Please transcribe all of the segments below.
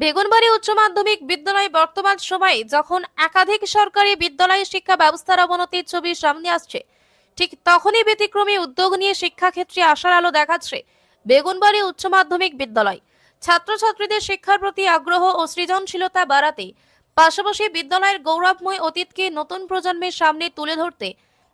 বেগুনবাড়ি উচ্চ মাধ্যমিক বিদ্যালয় বর্তমান সময়ে যখন একাধিক সরকারি বিদ্যালয় শিক্ষা ব্যবস্থার অবনতির ছবি সামনে আসছে, ঠিক তখনই ব্যতিক্রমী উদ্যোগ নিয়ে শিক্ষাক্ষেত্রে আশার আলো দেখাচ্ছে বেগুনবাড়ি উচ্চ মাধ্যমিক বিদ্যালয়। ছাত্রছাত্রীদের শিক্ষার প্রতি আগ্রহ ও সৃজনশীলতা বাড়াতে পাশাপাশি বিদ্যালয়ের গৌরবময় অতীতকে নতুন প্রজন্মের সামনে তুলে ধরতে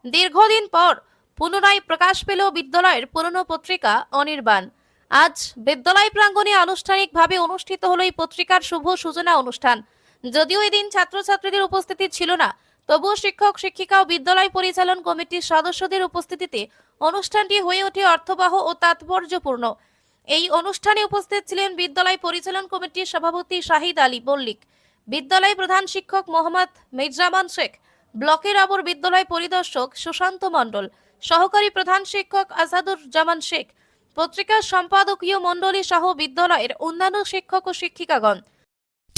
দীর্ঘদিন পর পুনরায় প্রকাশ পেল বিদ্যালয়ের পুরনো পত্রিকা অনির্বাণ। আজ বিদ্যালয় প্রাঙ্গণে আনুষ্ঠানিকভাবে অনুষ্ঠিত হলো এই পত্রিকার শুভ সূচনা অনুষ্ঠান। যদিও এদিন ছাত্রছাত্রীদের উপস্থিতি ছিল না, তবুও শিক্ষক, শিক্ষিকা ও বিদ্যালয় পরিচালন কমিটির সদস্যদের উপস্থিতিতে অনুষ্ঠানটি হয়ে ওঠে অর্থবহ ও তাৎপর্যপূর্ণ। এই অনুষ্ঠানে উপস্থিত ছিলেন বিদ্যালয় পরিচালন কমিটির সভাপতি শাহিদ আলী মল্লিক, বিদ্যালয় প্রধান শিক্ষক মোহাম্মদ মির্জামান শেখ, ব্লকের অপর বিদ্যালয় পরিদর্শক সুশান্ত মণ্ডল, সহকারী প্রধান শিক্ষক আসাদুর জামান শেখ পত্রিকার সম্পাদকীয় মণ্ডলী সহ বিদ্যালয়ের অন্যান্য শিক্ষক ও শিক্ষিকাগণ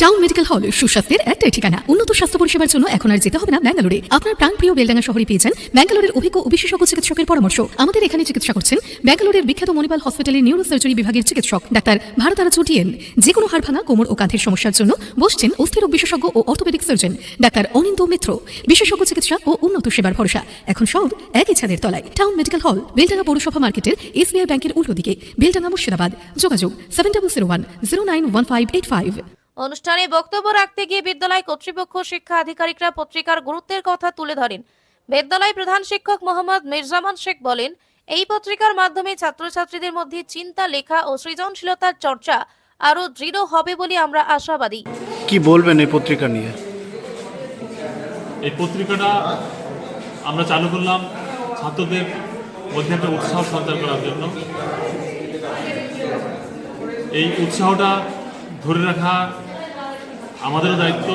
টাউন মেডিকেল হল সুস্বাস্থ্যের একটাই ঠিকানা। উন্নত স্বাস্থ্য পরিষেবার জন্য এখন আর যেতে হবে না ব্যাঙ্গালোরে আপনার প্রাণপ্রিয় বেলডাঙ্গা শহরে পেয়েছেন ব্যাঙ্গালোরের অভিজ্ঞ বিশেষজ্ঞ চিকিৎসকের পরামর্শ। আমাদের এখানে চিকিৎসা করছেন ব্যাঙ্গালোরের বিখ্যাত মণিপাল হসপিটালের নিউরো সার্জারি বিভাগের চিকিৎসক ডাক্তার ভারতারা চুটিয়েন। যে কোনো হাড় ভাঙা, কোমর ও কাঁধের সমস্যার জন্য বসছেন অস্থিরোগ বিশেষজ্ঞ ও অর্থোপেডিক সার্জন ডাক্তার অনিন্দ মিত্র। বিশেষজ্ঞ চিকিৎসা ও উন্নত সেবার ভরসা। এখন সব একই ছাদের তলায়। টাউন মেডিকেল হল বেলডাঙ্গা পৌরসভা মার্কেটের এসবিআই ব্যাংকের উল্টো দিকে। বেলডাঙ্গা মুর্শিদাবাদ। যোগাযোগ seven double zero one zero nine one five eight five অনুষ্ঠানে বক্তব্য রাখতে গিয়ে বিদ্যালয় কর্তৃপক্ষ শিক্ষা আধিকারিকরা পত্রিকার গুরুত্বের কথা তুলে ধরেন। বিদ্যালয় প্রধান শিক্ষক মোহাম্মদ মির্জামান শেখ বলেন এই পত্রিকার মাধ্যমে ছাত্রছাত্রীদের মধ্যে চিন্তা লেখা ও সৃজনশীলতার চর্চা আরও দৃঢ় হবে বলে আমরা আশাবাদী। কি বলবেন এই পত্রিকা নিয়ে? এই পত্রিকাটা আমরা চালু করলাম ছাত্রদের মধ্যে একটা উৎসাহ সঞ্চার করার জন্য। এই উৎসাহটা ধরে রাখা আমাদেরও দায়িত্ব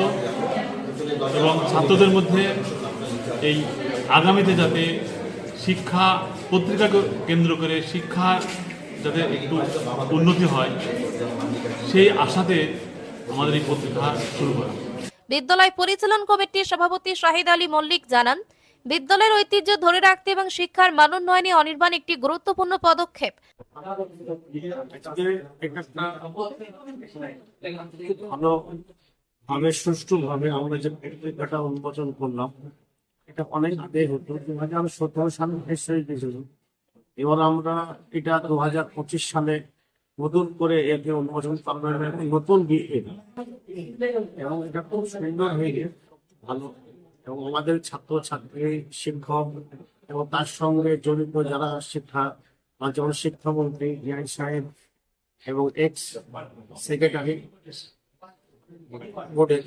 এবং ছাত্রদের মধ্যে এই আগামীতে যাতে শিক্ষা পত্রিকাকে কেন্দ্র করে শিক্ষা যাতে একটু উন্নতি হয় সেই আশাতে আমাদের এই পত্রিকা শুরু করা। বিদ্যালয় পরিচালন কমিটির সভাপতি শাহিদ আলী মল্লিক জানান বিদ্যালয়ের ঐতিহ্য ধরে রাখতে এবং শিক্ষার মান উন্নয়নে অনির্বাণ একটি গুরুত্বপূর্ণ পদক্ষেপ। ভালো ভাবে সুষ্ঠু ভাবে আমরা যে পত্রিকাটা উন্মোচন করলাম, এটা অনেক আগে হতো দু হাজার সতেরো সালে শেষ হয়ে গেছিল এবার আমরা এটা দু হাজার পঁচিশ সালে নতুন করে একে উন্মোচন এবং নতুন বিষয় এবং এটা খুব সুন্দর হয়ে ভালো। এবং আমাদের ছাত্র ছাত্রী শিক্ষক এবং তার সঙ্গে জড়িত যারা শিক্ষা যেমন শিক্ষামন্ত্রী জিয়াই সাহেব এবং এক্স সেক্রেটারি বোর্ডের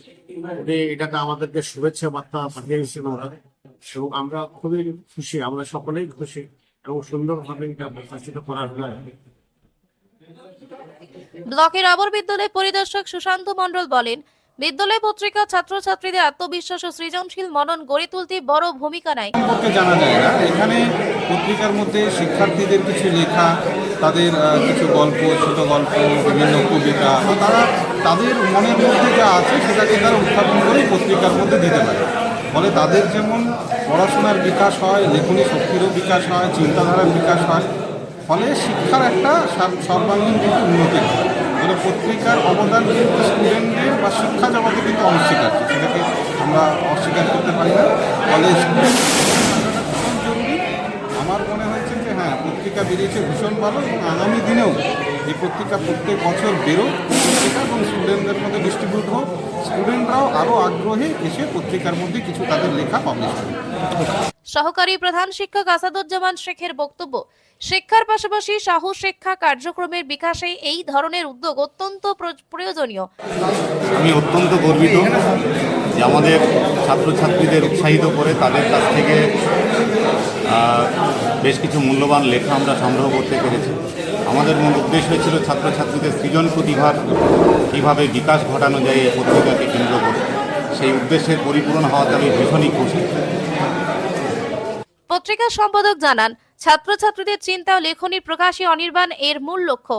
উনি এটাকে আমাদেরকে শুভেচ্ছা বার্তা পাঠিয়েছেন ওরা। এবং আমরা খুবই খুশি আমরা সকলেই খুশি এবং সুন্দরভাবে এটা প্রকাশিত করা হলো ব্লকের বিদ্যালয় পরিদর্শক সুশান্ত মণ্ডল বলেন বিদ্যালয় পত্রিকা ছাত্রছাত্রীদের আত্মবিশ্বাস ও সৃজনশীল মনন গড়ে তুলতে বড় ভূমিকা নেয়। জানা যায় না এখানে পত্রিকার মধ্যে শিক্ষার্থীদের কিছু লেখা তাদের কিছু গল্প, ছোট গল্প, বিভিন্ন কবিতা তারা তাদের মনের মধ্যে যা আছে সেটাকে তারা উত্থাপন করে পত্রিকার মধ্যে দিতে পারে। ফলে তাদের যেমন পড়াশোনার বিকাশ হয়, লেখনী শক্তিরও বিকাশ হয়, চিন্তাধারার বিকাশ হয়, ফলে শিক্ষার একটা সর্বাঙ্গীন কিন্তু উন্নতি হয়। পত্রিকার অবদান কিন্তু স্টুডেন্টদের বা শিক্ষা জগতে কিন্তু অনস্বীকার্য। সেটাকে আমরা অস্বীকার করতে পারি না। ফলে জরুরি আমার মনে হয়েছে যে হ্যাঁ পত্রিকা বেরিয়েছে ভীষণ ভালো এবং আগামী দিনেও এই পত্রিকা প্রত্যেক বছর বেরোক পত্রিকা এবং স্টুডেন্টদের মধ্যে ডিস্ট্রিবিউট হোক। স্টুডেন্টরাও আরও আগ্রহে এসে পত্রিকার মধ্যে কিছু তাদের লেখা পাবলিশ করে সহকারী প্রধান শিক্ষক আসাদুজ্জামান শেখের বক্তব্য শিক্ষার পাশাপাশি সাহস শিক্ষা কার্যক্রমের বিকাশে এই ধরনের উদ্যোগ অত্যন্ত প্র- প্রয়োজনীয়। আমি অত্যন্ত গর্বিত যে আমাদের ছাত্রছাত্রীদের উৎসাহিত করে তাদের কাছ থেকে বেশ কিছু মূল্যবান লেখা আমরা সংগ্রহ করতে পেরেছি। আমাদের মূল উদ্দেশ্য ছিল ছাত্রছাত্রীদের সৃজন প্রতিভার কীভাবে বিকাশ ঘটানো যায় এই পত্রিকাকে কেন্দ্র করে। সেই উদ্দেশ্যের পরিপূরণ হওয়াতে আমি ভীষণই খুশি। পত্রিকার সম্পাদক জানান ছাত্রছাত্রীদের চিন্তা ও লেখনীর প্রকাশে অনির্বাণ এর মূল লক্ষ্য।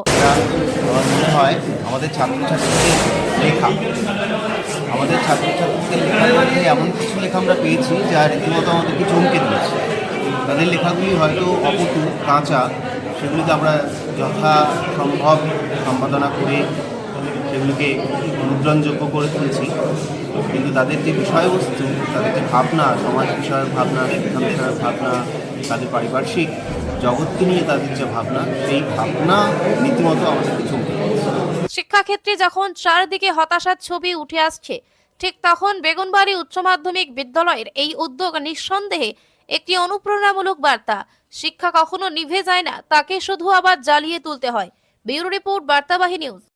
মনে হয় আমাদের ছাত্রছাত্রীদের লেখা। আমাদের ছাত্রছাত্রীদের লেখার মধ্যে এমন কিছু লেখা আমরা পেয়েছি যা রীতিমতো আমাদেরকে চমকে দিয়েছে। তাদের লেখাগুলি হয়তো অপটু কাঁচা, সেগুলিকে আমরা যথা সম্ভব সম্পাদনা করে সেগুলোকে মুদ্রণযোগ্য করে তুলছি। কিন্তু তাদের যে বিষয়বস্তু, তাদের যে ভাবনা, সমাজ বিষয়ের ভাবনা শিক্ষা বিষয়ের ভাবনা, তাদের পারিপার্শ্বিক জগৎকে নিয়ে তাদের যে ভাবনা, সেই ভাবনা রীতিমতো আমাদেরকে চমকে দিয়েছে শিক্ষাক্ষেত্রে যখন চারদিকে হতাশার ছবি উঠে আসছে, ঠিক তখন বেগুনবাড়ি উচ্চ মাধ্যমিক বিদ্যালয়ের এই উদ্যোগ নিঃসন্দেহে একটি অনুপ্রেরণামূলক বার্তা। শিক্ষা কখনো নিভে যায় না, তাকে শুধু আবার জ্বালিয়ে তুলতে হয়। Bureau report, Bartabahi news.